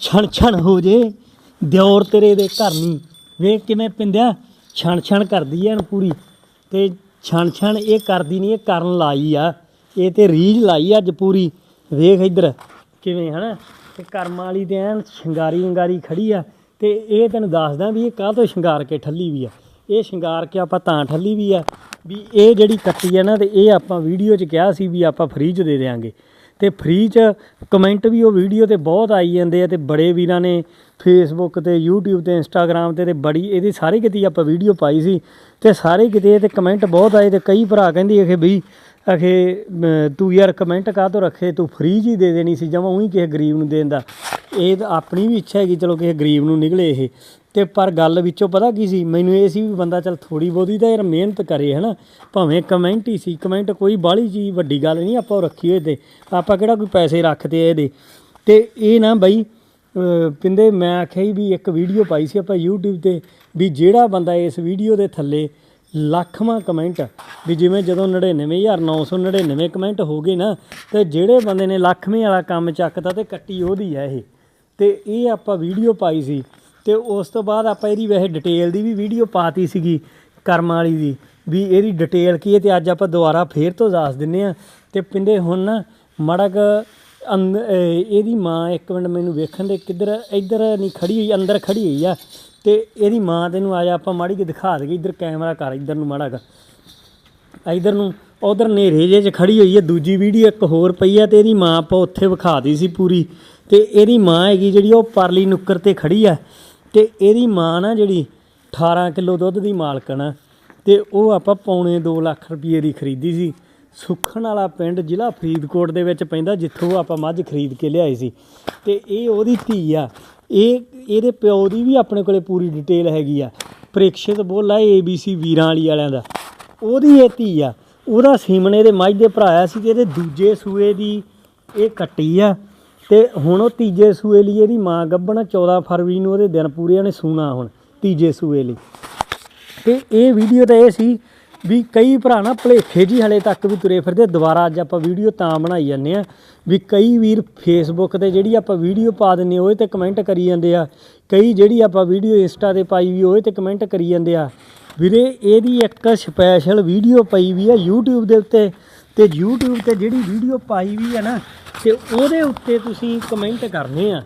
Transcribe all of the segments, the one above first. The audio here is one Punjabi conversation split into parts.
ਛਣ ਛਣ ਹੋ ਜੇ, ਦਿਓਰ ਤੇਰੇ ਦੇ ਘਰ ਨਹੀਂ ਵੇਖ ਕਿਵੇਂ ਪਿੰਦਿਆ ਛਣ ਛਣ ਕਰਦੀ ਐ ਪੂਰੀ। ਤੇ ਛਣ ਛਣ ਇਹ ਕਰਦੀ ਨਹੀਂ ਇਹ ਕਰਨ ਲਾਈ ਆ। ਇਹ ਤੇ ਰੀਝ ਲਾਈ ਅੱਜ ਪੂਰੀ। ਵੇਖ ਇੱਧਰ ਕਿਵੇਂ ਹਨਾ। ਤੇ ਕਰਮਾਂ ਵਾਲੀ ਤੇ ਐਨ ਸ਼ਿੰਗਾਰੀ ਵੰਗਾਰੀ ਖੜੀ ਆ। ਤੇ ਇਹ ਤੈਨੂੰ ਦੱਸਦਾ ਵੀ ਇਹ ਕਾਹ ਤੋਂ ਸ਼ਿੰਗਾਰ ਕੇ ਠੱਲੀ ਵੀ ਆ। ਇਹ ਸ਼ਿੰਗਾਰ ਕੇ ਆਪਾਂ ਤਾਂ ਠੱਲੀ ਵੀ ਆ। ਵੀ ਇਹ ਜਿਹੜੀ ਕੱਟੀ ਆ ਨਾ, ਤੇ ਇਹ ਆਪਾਂ ਵੀਡੀਓ 'ਚ ਕਿਹਾ ਸੀ ਵੀ ਆਪਾਂ ਫ੍ਰੀ 'ਚ ਦੇ ਦੇਾਂਗੇ ਤੇ ਫ੍ਰੀ 'ਚ ਕਮੈਂਟ ਵੀ ਉਹ ਵੀਡੀਓ ਤੇ ਬਹੁਤ ਆਈ ਜਾਂਦੇ ਆ ਤੇ ਬੜੇ ਵੀਰਾਂ ਨੇ ਫੇਸਬੁੱਕ ਤੇ, YouTube ਤੇ, Instagram ਤੇ ਤੇ ਬੜੀ ਇਹਦੀ ਸਾਰੇ ਕਿਤੇ ਆਪਾਂ ਵੀਡੀਓ ਪਾਈ ਸੀ ਤੇ ਸਾਰੇ ਕਿਤੇ ਤੇ ਕਮੈਂਟ ਬਹੁਤ ਆਏ ਤੇ ਕਈ ਭਰਾ ਕਹਿੰਦੇ ਕਿ ਬਈ, ਅਖੇ ਤੂੰ ਯਾਰ ਕਮੈਂਟ ਕਾਹ ਤੋਂ ਰੱਖੇ? ਤੂੰ ਫ੍ਰੀ 'ਚ ਹੀ ਦੇ ਦੇਣੀ ਸੀ, ਜਮਾਂ ਉਹੀ ਕਿਸੇ ਗਰੀਬ ਨੂੰ ਦੇਣ ਦਾ। ਇਹ ਤਾਂ ਆਪਣੀ ਵੀ ਇੱਛਾ ਹੈਗੀ, ਚਲੋ ਕਿਸੇ ਗਰੀਬ ਨੂੰ ਨਿਕਲੇ ਇਹ। ਤੇ ਪਰ ਗੱਲ ਵਿੱਚੋਂ ਪਤਾ ਕੀ ਸੀ? ਮੈਨੂੰ ਇਹ ਸੀ ਵੀ ਬੰਦਾ ਚੱਲ ਥੋੜੀ ਬਹੁਤੀ ਤਾਂ ਯਾਰ ਮਿਹਨਤ ਕਰੇ, ਹਨਾ? ਭਾਵੇਂ ਕਮੈਂਟ ਹੀ ਸੀ, ਕਮੈਂਟ ਕੋਈ ਬਾਹਲੀ ਜੀ ਵੱਡੀ ਗੱਲ ਨਹੀਂ, ਆਪਾਂ ਉਹ ਰੱਖੀ ਹੋਏ ਤੇ। ਆਪਾਂ ਕਿਹੜਾ ਕੋਈ ਪੈਸੇ ਰੱਖਦੇ ਇਹਦੇ? ਤੇ ਇਹ ਨਾ ਬਈ, ਅਹ, ਪਿੰਦੇ ਮੈਂ ਆਖਿਆ ਸੀ ਵੀ ਇੱਕ ਵੀਡੀਓ ਪਾਈ ਸੀ ਆਪਾਂ YouTube ਤੇ ਵੀ ਜਿਹੜਾ ਬੰਦਾ ਇਸ ਵੀਡੀਓ ਦੇ ਥੱਲੇ ਲੱਖਵਾਂ ਕਮੈਂਟ, ਵੀ ਜਿਵੇਂ ਜਦੋਂ 99999 ਕਮੈਂਟ ਹੋ ਗਏ ਨਾ, ਤੇ ਜਿਹੜੇ ਬੰਦੇ ਨੇ ਲੱਖਵੇਂ ਵਾਲਾ ਕੰਮ ਚੱਕਦਾ ਤੇ ਕੱਟੀ ਉਹਦੀ ਆ ਇਹ। ਤੇ ਇਹ ਆਪਾਂ ਵੀਡੀਓ ਪਾਈ ਸੀ ਤੇ ਉਸ ਤੋਂ ਬਾਅਦ ਆਪਾਂ ਇਹਦੀ ਵੈਸੇ ਡਿਟੇਲ ਦੀ ਵੀ ਵੀਡੀਓ ਪਾਤੀ ਸੀਗੀ ਕਰਮ ਵਾਲੀ ਦੀ, ਵੀ ਇਹਦੀ ਡਿਟੇਲ ਕੀ ਹੈ ਤੇ ਅੱਜ ਆਪਾਂ ਦੁਬਾਰਾ ਫੇਰ ਤੋਂ ਦੱਸ ਦਿੰਨੇ ਆ। ਤੇ ਪਿੰਦੇ ਹੁਣ ਨਾ ਮੜਕ ਕੁ ਇਹਦੀ ਮਾਂ ਇੱਕ ਮਿੰਟ ਮੈਨੂੰ ਵੇਖਣ ਦੇ ਕਿੱਧਰ, ਇੱਧਰ ਨਹੀਂ ਖੜੀ ਹੋਈ, ਅੰਦਰ ਖੜੀ ਹੋਈ ਆ। ਤੇ ਇਹਦੀ ਮਾਂ ਤੈਨੂੰ ਆ ਜਾ ਆਪਾਂ ਮਾੜੀ ਕਿ ਦਿਖਾ ਦਈਏ, ਇੱਧਰ ਕੈਮਰਾ ਕਰ, ਇੱਧਰ ਨੂੰ ਮਾੜਾ ਕੁ। ਇੱਧਰ ਨੂੰ, ਉਧਰ ਨੇਰੇ ਜੇ ਚ ਖੜੀ ਹੋਈ ਹੈ ਦੂਜੀ ਵੀਡੀਓ ਇੱਕ ਹੋਰ ਪਈ ਹੈ ਤੇ ਇਹਦੀ ਮਾਂ ਆਪਾਂ ਉੱਥੇ ਵਿਖਾਤੀ ਸੀ ਪੂਰੀ। ਤੇ ਇਹਦੀ ਮਾਂ ਹੈਗੀ ਜਿਹੜੀ ਉਹ ਪਰਲੀ ਨੁੱਕਰ ਤੇ ਖੜੀ ਆ। ਤੇ ਇਹਦੀ ਮਾਂ ਨਾ ਜਿਹੜੀ 18 ਕਿਲੋ ਦੁੱਧ ਦੀ ਮਾਲਕਣ ਆ ਤੇ ਉਹ ਆਪਾਂ ਪੌਣੇ 2 ਲੱਖ ਰੁਪਏ ਦੀ ਖਰੀਦੀ ਸੀ। ਸੁਖਣ ਵਾਲਾ ਪਿੰਡ ਜ਼ਿਲ੍ਹਾ ਫਰੀਦਕੋਟ ਦੇ ਵਿੱਚ ਪੈਂਦਾ, ਜਿੱਥੋਂ ਆਪਾਂ ਮੱਝ ਖਰੀਦ ਕੇ ਲਿਆਏ ਸੀ। ਤੇ ਇਹ ਉਹਦੀ ਧੀ ਆ। ਇਹ, ਇਹਦੇ ਪਿਓ ਦੀ ਵੀ ਆਪਣੇ ਕੋਲੇ ਪੂਰੀ ਡਿਟੇਲ ਹੈਗੀ ਆ। ਪ੍ਰੀਕਸ਼ਿਤ ਬੋਲਾ ਏਬੀਸੀ ਵੀਰਾਂ ਵਾਲੀ ਵਾਲਿਆਂ ਦਾ। ਉਹਦੀ ਇਹ ਧੀ ਆ। ਉਹਦਾ ਸੀਮਣੇ ਦੇ ਮੱਝ ਦੇ ਭਰਾਇਆ ਸੀ ਤੇ ਇਹਦੇ ਦੂਜੇ ਸੂਏ ਦੀ ਇਹ ਕੱਟੀ ਆ। ਤੇ ਹੁਣ ਉਹ ਤੀਜੇ ਸੂਏ ਲਈ ਇਹਦੀ ਮਾਂ ਗੱਭਣ 14 ਫਰਵਰੀ ਨੂੰ ਉਹਦੇ ਦਿਨ ਪੂਰੇ ਨੇ ਸੂਣਾ ਹੁਣ, ਤੀਜੇ ਸੂਏ ਲਈ ਤੇ ਇਹ ਵੀਡੀਓ ਤਾਂ ਇਹ ਸੀ ਵੀ ਕਈ ਭਰਾ ਨਾ ਭਲੇਖੇ ਜੀ ਹਲੇ ਤੱਕ ਵੀ ਤੁਰੇ ਫਿਰਦੇ ਦੁਬਾਰਾ ਅੱਜ ਆਪਾਂ ਵੀਡੀਓ ਤਾਂ ਬਣਾਈ ਜਾਂਦੇ ਆ ਵੀ ਕਈ ਵੀਰ ਫੇਸਬੁੱਕ ਤੇ ਜਿਹੜੀ ਆਪਾਂ ਵੀਡੀਓ ਪਾ ਦਿੰਨੇ ਉਹਦੇ ਤੇ ਕਮੈਂਟ ਕਰੀ ਜਾਂਦੇ ਆ। ਕਈ ਜਿਹੜੀ ਆਪਾਂ ਵੀਡੀਓ ਇੰਸਟਾ ਤੇ ਪਾਈ ਵੀ ਉਹਦੇ ਤੇ ਕਮੈਂਟ ਕਰੀ ਜਾਂਦੇ ਆ। ਵੀਰੇ, ਇਹਦੀ ਇੱਕ ਸਪੈਸ਼ਲ ਵੀਡੀਓ ਪਈ ਵੀ ਆ YouTube ਦੇ ਉੱਤੇ। ਤੇ YouTube ਤੇ ਜਿਹੜੀ ਵੀਡੀਓ ਪਾਈ ਵੀ ਆ ਨਾ ਤੇ ਉਹਦੇ ਉੱਤੇ ਤੁਸੀਂ ਕਮੈਂਟ ਕਰਨੇ ਆ।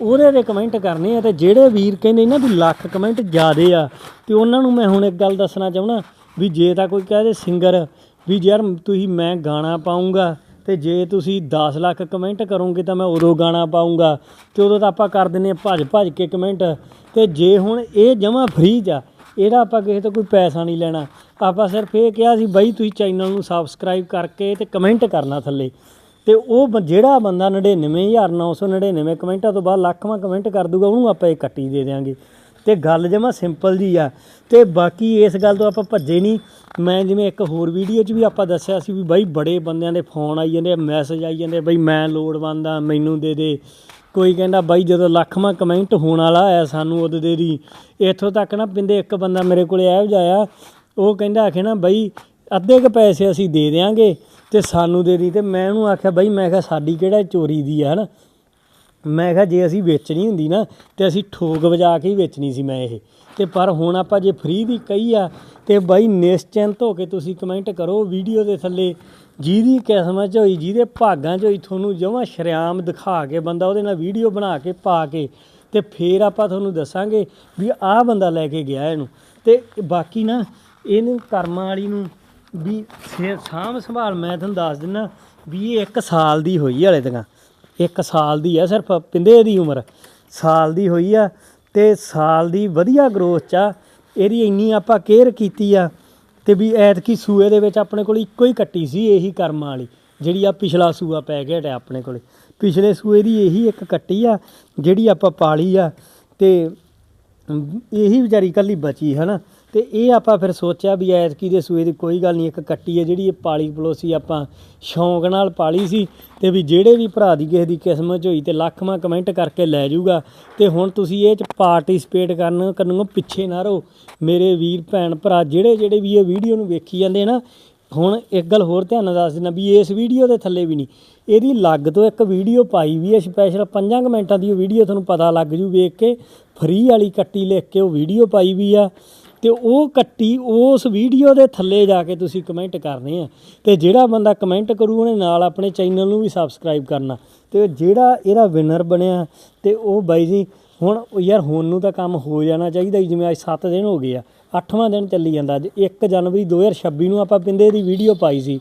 ਉਹਦੇ ਤੇ ਕਮੈਂਟ ਕਰਨੇ ਆ ਤੇ ਜਿਹੜੇ ਵੀਰ ਕਹਿੰਦੇ ਨਾ ਵੀ ਲੱਖ ਕਮੈਂਟ ਜ਼ਿਆਦੇ ਆ, ਤੇ ਉਹਨਾਂ ਨੂੰ ਮੈਂ ਹੁਣ ਇੱਕ ਗੱਲ ਦੱਸਣਾ ਚਾਹੁੰਦਾ ਵੀ ਜੇ ਤਾਂ ਕੋਈ ਕਹਦੇ ਸਿੰਗਰ ਵੀ ਯਾਰ ਤੁਸੀਂ ਮੈਂ ਗਾਣਾ ਪਾਉਂਗਾ ਤੇ ਜੇ ਤੁਸੀਂ 10 ਲੱਖ ਕਮੈਂਟ ਕਰੋਗੇ ਤਾਂ ਮੈਂ ਉਦੋਂ ਗਾਣਾ ਪਾਉਂਗਾ ਤੇ ਉਦੋਂ ਤਾਂ ਆਪਾਂ ਕਰ ਦਿੰਨੇ ਆ ਭੱਜ ਭੱਜ ਕੇ ਕਮੈਂਟ ਤੇ ਜੇ ਹੁਣ ਇਹ ਜਮਾ ਫ੍ਰੀ ਜਾ ਇਹਦਾ ਆਪਾਂ ਕਿਸੇ ਤੋਂ ਕੋਈ ਪੈਸਾ ਨਹੀਂ ਲੈਣਾ। ਆਪਾਂ ਸਿਰਫ ਇਹ ਕਿਹਾ ਸੀ, ਬਾਈ ਤੁਸੀਂ ਚੈਨਲ ਨੂੰ ਸਬਸਕ੍ਰਾਈਬ ਕਰਕੇ ਤੇ ਕਮੈਂਟ ਕਰਨਾ ਥੱਲੇ। ਤੇ ਉਹ ਬ- ਜਿਹੜਾ ਬੰਦਾ 99999 ਕਮੈਂਟਾਂ ਤੋਂ ਬਾਅਦ ਲੱਖਵਾਂ ਕਮੈਂਟ ਕਰ ਦੂਗਾ, ਉਹਨੂੰ ਆਪਾਂ ਇਹ ਕੱਟੀ ਦੇ ਦਿਆਂਗੇ। ਤੇ ਗੱਲ ਜਮਾ ਸਿੰਪਲ ਜੀ ਆ। ਤੇ ਬਾਕੀ ਇਸ ਗੱਲ ਤੋਂ ਆਪਾਂ ਭੱਜੇ ਨਹੀਂ। ਮੈਂ ਜਿਵੇਂ ਇੱਕ ਹੋਰ ਵੀਡੀਓ 'ਚ ਵੀ ਆਪਾਂ ਦੱਸਿਆ ਸੀ ਵੀ ਬਾਈ ਬੜੇ ਬੰਦਿਆਂ ਦੇ ਫੋਨ ਆਈ ਜਾਂਦੇ ਆ, ਮੈਸੇਜ ਆਈ ਜਾਂਦੇ ਬਈ ਮੈਂ ਲੋੜਵੰਦ ਆ, ਮੈਨੂੰ ਦੇ ਦੇ। ਕੋਈ ਕਹਿੰਦਾ ਬਾਈ ਜਦੋਂ ਲੱਖਵਾਂ ਕਮੈਂਟ ਹੋਣ ਵਾਲਾ ਆਇਆ ਸਾਨੂੰ ਉਦੋਂ ਦੇ ਦੀ। ਇੱਥੋਂ ਤੱਕ ਨਾ ਪਿੰਦੇ ਇੱਕ ਬੰਦਾ ਮੇਰੇ ਕੋਲੇ ਇਹੋ ਜਿਹਾ ਆ, ਉਹ ਕਹਿੰਦਾ ਆਖੇ ਨਾ ਬਈ ਅੱਧੇ ਕ ਪੈਸੇ ਅਸੀਂ ਦੇ ਦਿਆਂਗੇ ਤੇ ਸਾਨੂੰ ਦੇ ਦੀ ਤੇ ਮੈਂ ਉਹਨੂੰ ਆਖਿਆ, ਬਾਈ ਮੈਂ ਕਿਹਾ ਸਾਡੀ ਕਿਹੜਾ ਚੋਰੀ ਦੀ ਆ, ਹਨਾ? ਮੈਂ ਕਿਹਾ, ਜੇ ਅਸੀਂ ਵੇਚਣੀ ਹੁੰਦੀ ਨਾ, ਤੇ ਅਸੀਂ ਠੋਕ ਵਜਾ ਕੇ ਹੀ ਵੇਚਣੀ ਸੀ ਮੈਂ ਇਹ। ਤੇ ਪਰ ਹੁਣ ਆਪਾਂ ਜੇ ਫ੍ਰੀ ਦੀ ਕਹੀ ਆ, ਤੇ ਬਾਈ ਨਿਸ਼ਚਿੰਤ ਹੋ ਕੇ ਤੁਸੀਂ ਕਮੈਂਟ ਕਰੋ ਵੀਡੀਓ ਦੇ ਥੱਲੇ, ਜਿਹਦੀ ਕਿਸਮਤ ਚ ਹੋਈ, ਜਿਹਦੇ ਭਾਗਾਂ ਚ ਹੋਈ, ਤੁਹਾਨੂੰ ਜਮਾਂ ਸ਼ਰਿਆਮ ਦਿਖਾ ਕੇ, ਬੰਦਾ ਉਹਦੇ ਨਾਲ ਵੀਡੀਓ ਬਣਾ ਕੇ ਪਾ ਕੇ, ਤੇ ਫੇਰ ਆਪਾਂ ਤੁਹਾਨੂੰ ਦੱਸਾਂਗੇ ਵੀ ਆਹ ਬੰਦਾ ਲੈ ਕੇ ਗਿਆ ਇਹਨੂੰ। ਤੇ ਬਾਕੀ ਨਾ, ਇਹਨੂੰ ਕਰਮਾਂ ਵਾਲੀ ਨੂੰ ਵੀ ਸੇ- ਸਾਂਭ ਸੰਭਾਲ ਮੈਂ ਤੁਹਾਨੂੰ ਦੱਸ ਦਿੰਦਾ ਵੀ ਇਹ 1 ਸਾਲ ਦੀ ਹੋਈ ਹਲੇ ਤੱਕ। ਇੱਕ ਸਾਲ ਦੀ ਆ, ਸਿਰਫ ਪਿੰਦੇ ਦੀ ਉਮਰ। ਸਾਲ ਦੀ ਹੋਈ ਆ ਤੇ ਸਾਲ ਦੀ ਵਧੀਆ ਗਰੋਥ ਚ ਆ। ਇਹਦੀ ਇੰਨੀ ਆਪਾਂ ਕੇਅਰ ਕੀਤੀ ਆ ਤੇ ਵੀ ਐਤਕੀ ਸੂਏ ਦੇ ਵਿੱਚ ਆਪਣੇ ਕੋਲ ਇੱਕੋ ਹੀ ਕੱਟੀ ਸੀ, ਇਹੀ ਕਰਮਾਂ ਵਾਲੀ, ਜਿਹੜੀ ਆ ਪਿਛਲਾ ਸੂਆ ਪੈ ਗਿਆ ਟਿਆ ਆਪਣੇ ਕੋਲੇ। ਪਿਛਲੇ ਸੂਏ ਦੀ ਇਹੀ ਇੱਕ ਕੱਟੀ ਆ, ਜਿਹੜੀ ਆਪਾਂ ਪਾਲੀ ਆ ਤੇ ਇਹੀ ਵਿਚਾਰੀ ਕੱਲੀ ਬਚੀ, ਹਨਾ। ਤੇ ਇਹ ਆਪਾਂ ਫਿਰ ਸੋਚਿਆ ਵੀ ਐਤਕੀ ਦੇ ਸੂਏ ਦੀ ਕੋਈ ਗੱਲ ਨਹੀਂ, ਇੱਕ ਕੱਟੀ ਹੈ ਜਿਹੜੀ ਇਹ ਪਾਲੀ ਪਲੋਸੀ ਆਪਾਂ ਸ਼ੌਂਕ ਨਾਲ ਪਾਲੀ ਸੀ ਤੇ ਵੀ ਜਿਹੜੇ ਵੀ ਭਰਾ ਦੀ ਕਿਸੇ ਦੀ ਕਿਸਮਤ ਹੋਈ ਤੇ ਲੱਖਵਾਂ ਕਮੈਂਟ ਕਰਕੇ ਲੈ ਜਾਊਗਾ। ਤੇ ਹੁਣ ਤੁਸੀਂ ਇਹ ਚ ਪਾਰਟਿਸਿਪੇਟ ਕਰਨ, ਕਰਨੋਂ ਪਿੱਛੇ ਨਾ ਰਹੋ। ਮੇਰੇ ਵੀਰ, ਭੈਣ, ਭਰਾ ਜਿਹੜੇ ਜਿਹੜੇ ਵੀ ਇਹ ਵੀਡੀਓ ਨੂੰ ਵੇਖੀ ਜਾਂਦੇ ਨਾ, ਹੁਣ ਇੱਕ ਗੱਲ ਹੋਰ ਧਿਆਨ ਨਾਲ ਦੱਸ ਦਿੰਦਾ ਵੀ ਇਸ ਵੀਡੀਓ ਦੇ ਥੱਲੇ ਵੀ ਨਹੀਂ। ਇਹਦੀ ਲੱਗ ਤੋਂ ਇੱਕ ਵੀਡੀਓ ਪਾਈ ਵੀ ਹੈ ਸਪੈਸ਼ਲ 5 ਮਿੰਟਾਂ ਦੀ ਉਹ ਵੀਡੀਓ ਤੁਹਾਨੂੰ ਪਤਾ ਲੱਗ ਜੂ ਵੇਖ ਕੇ। ਫ੍ਰੀ ਵਾਲੀ ਕੱਟੀ ਲਿਖ ਕੇ ਉਹ ਵੀਡੀਓ ਪਾਈ ਵੀ ਆ। ਤੇ ਉਹ ਕੱਟੀ, ਉਸ ਵੀਡੀਓ ਦੇ ਥੱਲੇ ਜਾ ਕੇ ਤੁਸੀਂ ਕਮੈਂਟ ਕਰਨੇ ਆ। ਤੇ ਜਿਹੜਾ ਬੰਦਾ ਕਮੈਂਟ ਕਰੂ, ਉਹਨੇ ਨਾਲ ਆਪਣੇ ਚੈਨਲ ਨੂੰ ਵੀ ਸਬਸਕ੍ਰਾਈਬ ਕਰਨਾ। ਤੇ ਜਿਹੜਾ ਇਹਦਾ ਵਿਨਰ ਬਣਿਆ, ਤੇ ਉਹ ਬਾਈ ਜੀ ਹੁਣ ਯਾਰ ਹੁਣ ਨੂੰ ਤਾਂ ਕੰਮ ਹੋ ਜਾਣਾ ਚਾਹੀਦਾ ਸੀ, ਜਿਵੇਂ ਅੱਜ 7 ਦਿਨ ਹੋ ਗਏ ਆ 8ਵਾਂ ਦਿਨ ਚੱਲੀ ਜਾਂਦਾ। ਅੱਜ 1 ਜਨਵਰੀ 2026 ਨੂੰ ਆਪਾਂ ਪਿੰਦੇ ਦੀ ਵੀਡੀਓ ਪਾਈ ਸੀ।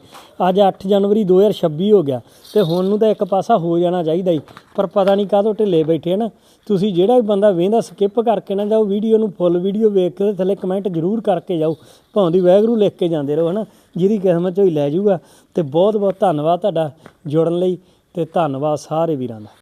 ਅੱਜ 8 ਜਨਵਰੀ 2026 ਹੋ ਗਿਆ ਤੇ ਹੁਣ ਨੂੰ ਤਾਂ ਇੱਕ ਪਾਸਾ ਹੋ ਜਾਣਾ ਚਾਹੀਦਾ ਸੀ ਪਰ ਪਤਾ ਨਹੀਂ ਕਾਹਤੋਂ ਢਿੱਲੇ ਬੈਠੇ ਆ ਨਾ। ਤੁਸੀਂ ਜਿਹੜਾ ਵੀ ਬੰਦਾ ਵੇਂਦਾ ਸਕਿਪ ਕਰਕੇ ਨਾ ਜਾਓ ਵੀਡੀਓ ਨੂੰ ਫੁੱਲ ਵੀਡੀਓ ਵੇਖ ਕੇ ਉਹਦੇ ਥੱਲੇ ਕਮੈਂਟ ਜ਼ਰੂਰ ਕਰਕੇ ਜਾਓ। ਭਾਵੇਂ ਦੀ ਵੈਗਰੂ ਲਿਖ ਕੇ ਜਾਂਦੇ ਰਹੋ ਹਨਾ। ਜਿਹਦੀ ਕਿਸਮਤ ਚੋਂ ਹੀ ਲੈ ਜਾਊਗਾ। ਤੇ ਬਹੁਤ ਬਹੁਤ ਧੰਨਵਾਦ ਤੁਹਾਡਾ ਜੁੜਨ ਲਈ ਤੇ ਧੰਨਵਾਦ ਸਾਰੇ ਵੀਰਾਂ ਦਾ।